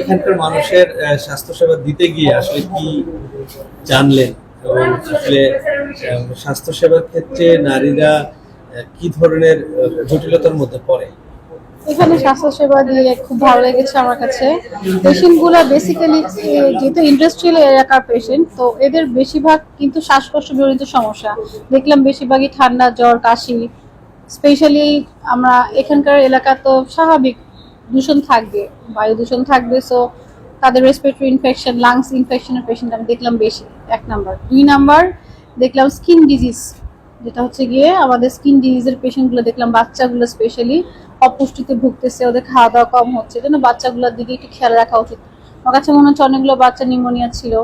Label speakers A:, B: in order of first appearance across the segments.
A: এখানকার মানুষের স্বাস্থ্যসেবা দিতে গিয়ে আসলে কি জানলেন? এবং আসলে স্বাস্থ্যসেবার ক্ষেত্রে নারীরা কি ধরনের জটিলতার মধ্যে পড়ে?
B: এখানে স্বাস্থ্যসেবা দিয়ে খুব ভালো লেগেছে আমার কাছে। পেশেন্টগুলা বেসিক্যালি যেহেতু ইন্ডাস্ট্রিয়াল এলাকার পেশেন্ট তো এদের বেশিরভাগ কিন্তু শ্বাসকষ্ট জড়িত সমস্যা। দেখলাম বেশিরভাগই ঠান্ডা, জ্বর, কাশি। স্পেশালি আমরা এখানকার এলাকা তো স্বাভাবিক। দূষণ থাকবে, বায়ু দূষণ থাকবে সো তাদের রেসপিরেটরি ইনফেকশন লাংস ইনফেকশনের পেশেন্ট আমি দেখলাম বেশি এক নাম্বার দুই নাম্বার দেখলাম স্কিন ডিজিজ যেটা হচ্ছে গিয়ে আমাদের স্কিন ডিজিজের পেশেন্টগুলো দেখলাম বাচ্চাগুলো স্পেশালি অপুষ্টিতে ভুগতেছে, ওদের খাওয়া দাওয়া কম হচ্ছে, যেন বাচ্চাগুলোর দিকে একটু খেয়াল রাখা উচিত। আমার কাছে মনে হচ্ছে অনেকগুলো বাচ্চা নিউমোনিয়া ছিল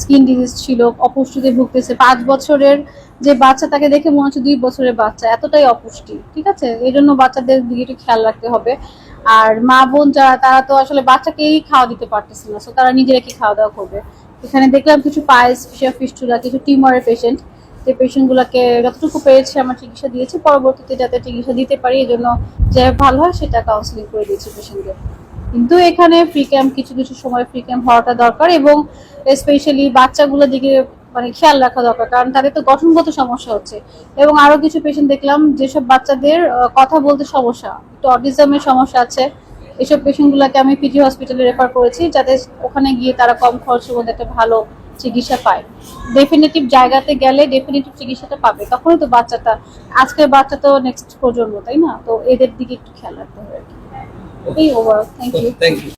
B: স্কিন ডিজিজ ছিল, অপুষ্টিতে ভুগতেছে। পাঁচ বছরের যে বাচ্চা, তাকে দেখে মনে হচ্ছে দুই বছরের বাচ্চা, এতটাই অপুষ্টি, ঠিক আছে? এই জন্য বাচ্চাদের দিকে একটু খেয়াল রাখতে হবে। আর মা বোন যারা, তারা তো আসলে বাচ্চাকেই খাওয়া দিতে পারতেছে না সো তারা নিজেরা কি খাওয়া দাওয়া করবে? এখানে দেখলাম কিছু পায়েস ফিস্টুলা, কিছু টিউমারের পেশেন্ট যে পেশেন্টগুলোকে যতটুকু পেয়েছে আমরা চিকিৎসা দিয়েছি, পরবর্তীতে যাতে চিকিৎসা দিতে পারি এই জন্য যে ভালো হয় সেটা কাউন্সিলিং করে দিয়েছি পেশেন্টদের কিন্তু এখানে ফ্রি ক্যাম্প কিছু কিছু সময় ফ্রি ক্যাম্প হওয়াটা দরকার এবং স্পেশালি বাচ্চাগুলোর দিকে মানে খেয়াল রাখা দরকার কারণ তাদের তো গঠনগত সমস্যা হচ্ছে। এবং আরও কিছু পেশেন্ট দেখলাম যেসব বাচ্চাদের কথা বলতে সমস্যা একটু অটিজমের সমস্যা আছে এসব পেশেন্টগুলোকে আমি পিজি হসপিটালে রেফার করেছি যাতে ওখানে গিয়ে তারা কম খরচের মধ্যে একটা ভালো চিকিৎসা পায়। ডেফিনেটিভ জায়গাতে গেলে ডেফিনেটিভ চিকিৎসাটা পাবে তখনই তো বাচ্চাটা আজকের বাচ্চা তো নেক্সট প্রজন্ম তাই না? তো এদের দিকে একটু খেয়াল রাখতে হবে এই overall thank you
A: thank you